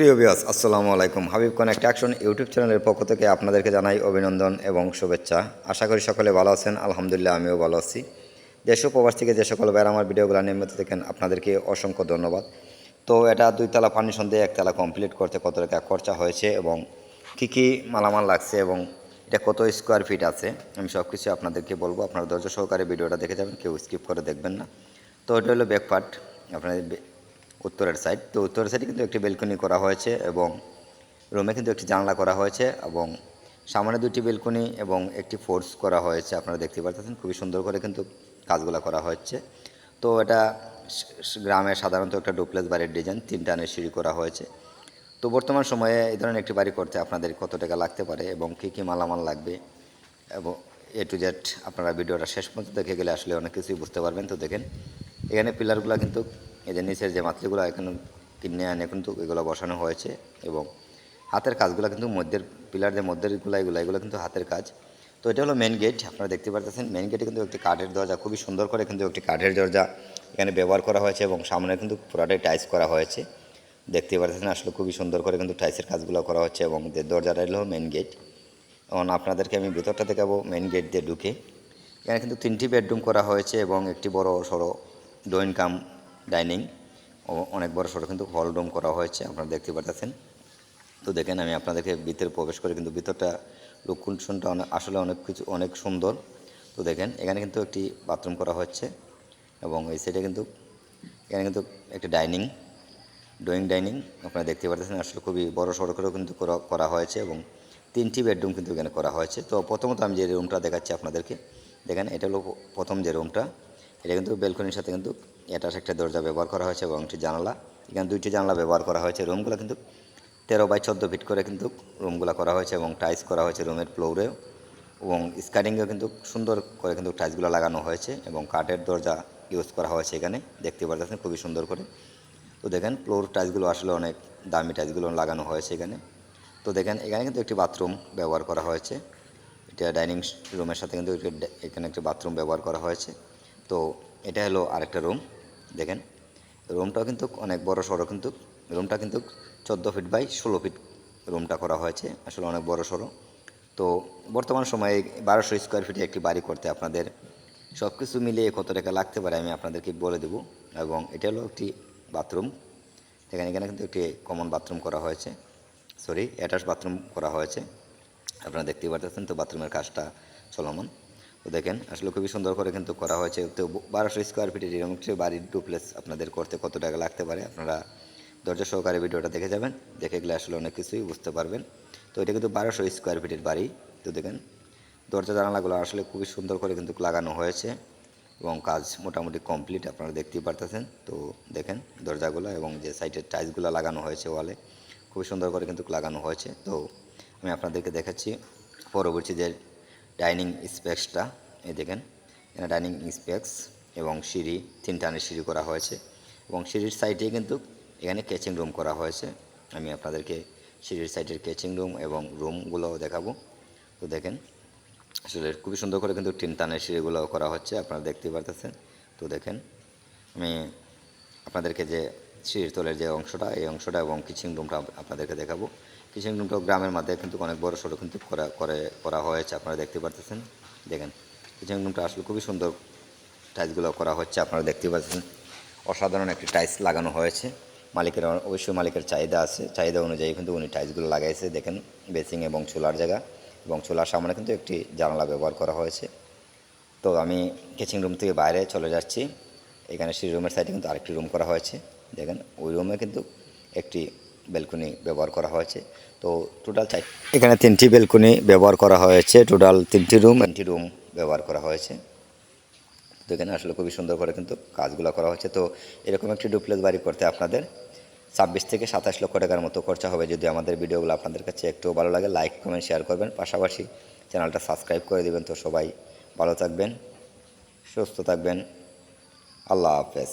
প্রিয় বিয়াস আসসালামু আলাইকুম। হাবিব কানেক্ট অ্যাকশন ইউটিউব চ্যানেলের পক্ষ থেকে আপনাদেরকে জানাই অভিনন্দন এবং শুভেচ্ছা। আশা করি সকলে ভালো আছেন, আলহামদুলিল্লাহ আমিও ভালো আছি। দেশ ও প্রবাস থেকে যে সকল ভাইয়ের আমার ভিডিওগুলো নিয়মিত দেখেন, আপনাদেরকে অসংখ্য ধন্যবাদ। তো এটা দুই দুইতলা ফার্নিশন দিয়ে একতলা কমপ্লিট করতে কত টাকা খরচা হয়েছে এবং কী কী মালামাল লাগছে এবং এটা কত স্কোয়ার ফিট আছে, আমি সব কিছু আপনাদেরকে বলব। আপনারা ধৈর্য সহকারে ভিডিওটা দেখে যাবেন, কেউ স্কিপ করে দেখবেন না। তো এটা হলো ব্যাকপার্ট আপনাদের উত্তরের সাইড তো উত্তরের সাইডে কিন্তু একটি বেলকনি করা হয়েছে এবং রুমে কিন্তু একটি জানলা করা হয়েছে এবং সামনে দুটি বেলকনি এবং একটি ফোর্স করা হয়েছে। আপনারা দেখতে পাচ্ছেন খুবই সুন্দর করে কিন্তু কাজগুলো করা হচ্ছে তো এটা গ্রামে সাধারণত একটা ডুপ্লেস বাড়ির ডিজাইন তিন টানের সিঁড়ি করা হয়েছে। তো বর্তমান সময়ে এই ধরনের একটি বাড়ি করতে আপনাদের কত টাকা লাগতে পারে এবং কী কী মালামাল লাগবে? এবং এ টু জেড আপনারা ভিডিওটা শেষ পর্যন্ত দেখে গেলে আসলে অনেক কিছুই বুঝতে পারবেন। তো দেখেন, এখানে পিলারগুলো কিন্তু যে নিচের যে মাতৃগুলো এখানে কিনে আনে কিন্তু এগুলো বসানো হয়েছে এবং হাতের কাজগুলো কিন্তু মধ্যের পিলার যে মধ্যেরগুলো, এগুলো এগুলো কিন্তু হাতের কাজ। তো এটা হলো মেন গেট আপনারা দেখতে পাচ্ছেন মেন গেটে কিন্তু একটি কাঠের দরজা, খুবই সুন্দর করে কিন্তু একটি কাঠের দরজা এখানে ব্যবহার করা হয়েছে এবং সামনে কিন্তু পুরাটাই টাইস করা হয়েছে। দেখতে পাচ্ছেন আসলে খুবই সুন্দর করে কিন্তু টাইসের কাজগুলো করা হচ্ছে এবং যে দরজাটা হলো মেন গেট এবং আপনাদেরকে আমি ভিতরটা দেখাবো মেন গেট দিয়ে ঢুকে। এখানে কিন্তু তিনটি বেডরুম করা হয়েছে এবং একটি বড় সড়ো ডোইন কাম ডাইনিং অনেক বড় সড়ো কিন্তু হল রুম করা হয়েছে, আপনারা দেখতে পাচ্ছেন তো দেখেন আমি আপনাদেরকে ভিতরে প্রবেশ করে কিন্তু ভিতরটা লোককুশনটা অনেক আসলে অনেক কিছু, অনেক সুন্দর। তো দেখেন, এখানে কিন্তু একটি বাথরুম করা হচ্ছে এবং এই সাইডে কিন্তু, এখানে কিন্তু একটি ডাইনিং, ড্রয়িং ডাইনিং, আপনারা দেখতে পাচ্ছেন আসলে খুবই বড় সড়ো করেও কিন্তু করা হয়েছে এবং তিনটি বেডরুম কিন্তু এখানে করা হয়েছে। তো প্রথমত আমি যে রুমটা দেখাচ্ছি আপনাদেরকে, দেখেন এটা হলো প্রথম যে রুমটা এটা কিন্তু বেলকনির সাথে কিন্তু অ্যাটাচ একটা দরজা ব্যবহার করা হয়েছে এবং একটি জানালা। এখানে দুইটি জানলা ব্যবহার করা হয়েছে রুমগুলো কিন্তু তেরো বাই চোদ্দ ফিট করে কিন্তু রুমগুলো করা হয়েছে এবং টাইলস করা হয়েছে রুমের ফ্লোরেও এবং স্কার্টিংয়েও কিন্তু সুন্দর করে কিন্তু টাইলসগুলো লাগানো হয়েছে এবং কাঠের দরজা ইউজ করা হয়েছে এখানে। দেখতে পাচ্ছেন খুবই সুন্দর করে। তো দেখেন, ফ্লোর টাইলসগুলো আসলে অনেক দামি টাইলসগুলো লাগানো হয়েছে এখানে। তো দেখেন, এখানে কিন্তু একটি বাথরুম ব্যবহার করা হয়েছে। এটা ডাইনিং রুমের সাথে কিন্তু এখানে একটি বাথরুম ব্যবহার করা হয়েছে। তো এটা হলো আরেকটা রুম। দেখেন, রুমটাও কিন্তু অনেক বড় সড়ো কিন্তু, রুমটা কিন্তু চোদ্দ ফিট বাই ষোলো ফিট রুমটা করা হয়েছে, আসলে অনেক বড় সড়ো। তো বর্তমান সময়ে বারোশো স্কোয়ার ফিটে একটি বাড়ি করতে আপনাদের সব কিছু মিলিয়ে কত টাকা লাগতে পারে আমি আপনাদেরকে বলে দেবো। এবং এটা হলো একটি বাথরুম এখানে এখানে কিন্তু একটি কমন বাথরুম করা হয়েছে, সরি, অ্যাটাচ বাথরুম করা হয়েছে, আপনারা দেখতেই পারতেছেন তো বাথরুমের কাজটা চলমান। তো দেখেন, আসলে খুবই সুন্দর করে কিন্তু করা হয়েছে। তো বারোশো স্কোয়ার ফিটের এরকম একটি বাড়ির ডুপ্লেস আপনাদের করতে কত টাকা লাগতে পারে, আপনারা ধৈর্য সহকারে ভিডিওটা দেখে যাবেন। দেখে গেলে আসলে অনেক কিছুই বুঝতে পারবেন। তো এটা কিন্তু বারোশো স্কোয়ার ফিটের বাড়ি। তো দেখেন, দরজা জানালাগুলো আসলে খুবই সুন্দর করে কিন্তু লাগানো হয়েছে এবং কাজ মোটামুটি কমপ্লিট আপনারা দেখতেই পারতেছেন। তো দেখেন দরজাগুলো এবং যে সাইডের টাইলসগুলো লাগানো হয়েছে ওয়ালে খুবই সুন্দর করে কিন্তু লাগানো হয়েছে। তো আমি আপনাদেরকে দেখাচ্ছি, পরবর্তী যে ডাইনিং স্পেক্সটা, এই দেখেন, এখানে ডাইনিং স্পেক্স এবং সিঁড়ি, তিন টানের সিঁড়ি করা হয়েছে এবং সিঁড়ির সাইডে কিন্তু এখানে কেচিং রুম করা হয়েছে। আমি আপনাদেরকে সিঁড়ির সাইডের কেচিং রুম এবং রুমগুলোও দেখাবো। তো দেখেন, আসলে খুবই সুন্দর করে কিন্তু তিন টানের সিঁড়িগুলো করা হচ্ছে, আপনারা দেখতেই পারতেছেন। তো দেখেন, আমি আপনাদেরকে যে সিঁড়ির তলের যে অংশটা, এই অংশটা এবং কিচিং রুমটা আপনাদেরকে দেখাবো। রুমটাও গ্রামের মধ্যে কিন্তু অনেক বড় সড়ো কিন্তু করা, করে, করা হয়েছে, আপনারা দেখতে পারতেছেন। দেখেন রুমটা আসলে খুবই সুন্দর টাইলসগুলো করা হচ্ছে, আপনারা দেখতে পাচ্ছেন অসাধারণ একটি টাইলস লাগানো হয়েছে। মালিকের অবশ্যই মালিকের চাহিদা আছে। চাহিদা অনুযায়ী কিন্তু উনি টাইলসগুলো লাগাইছে, দেখেন, বেসিং এবং চুলার জায়গা। এবং চুলার সামনে কিন্তু একটি জানালা ব্যবহার করা হয়েছে। তো আমি কিচিং রুম থেকে বাইরে চলে যাচ্ছি। এখানে সেই রুমের সাইডে কিন্তু আরেকটি রুম করা হয়েছে। দেখেন, ওই রুমে কিন্তু একটি বেলকনি ব্যবহার করা হয়েছে। তো টোটাল চাই এখানে তিনটি বেলকনি ব্যবহার করা হয়েছে। টোটাল তিনটি রুম তিনটি রুম ব্যবহার করা হয়েছে। তো এখানে আসলে খুবই সুন্দর করে কিন্তু কাজগুলো করা হচ্ছে তো এরকম একটি ডুপ্লেস বাড়ি করতে আপনাদের ছাব্বিশ থেকে সাতাশ লক্ষ টাকার মতো খরচা হবে। যদি আমাদের ভিডিওগুলো আপনাদের কাছে একটু ভালো লাগে লাইক কমেন্ট শেয়ার করবেন। পাশাপাশি চ্যানেলটা সাবস্ক্রাইব করে দেবেন। তো সবাই ভালো থাকবেন, সুস্থ থাকবেন। আল্লাহ হাফেজ।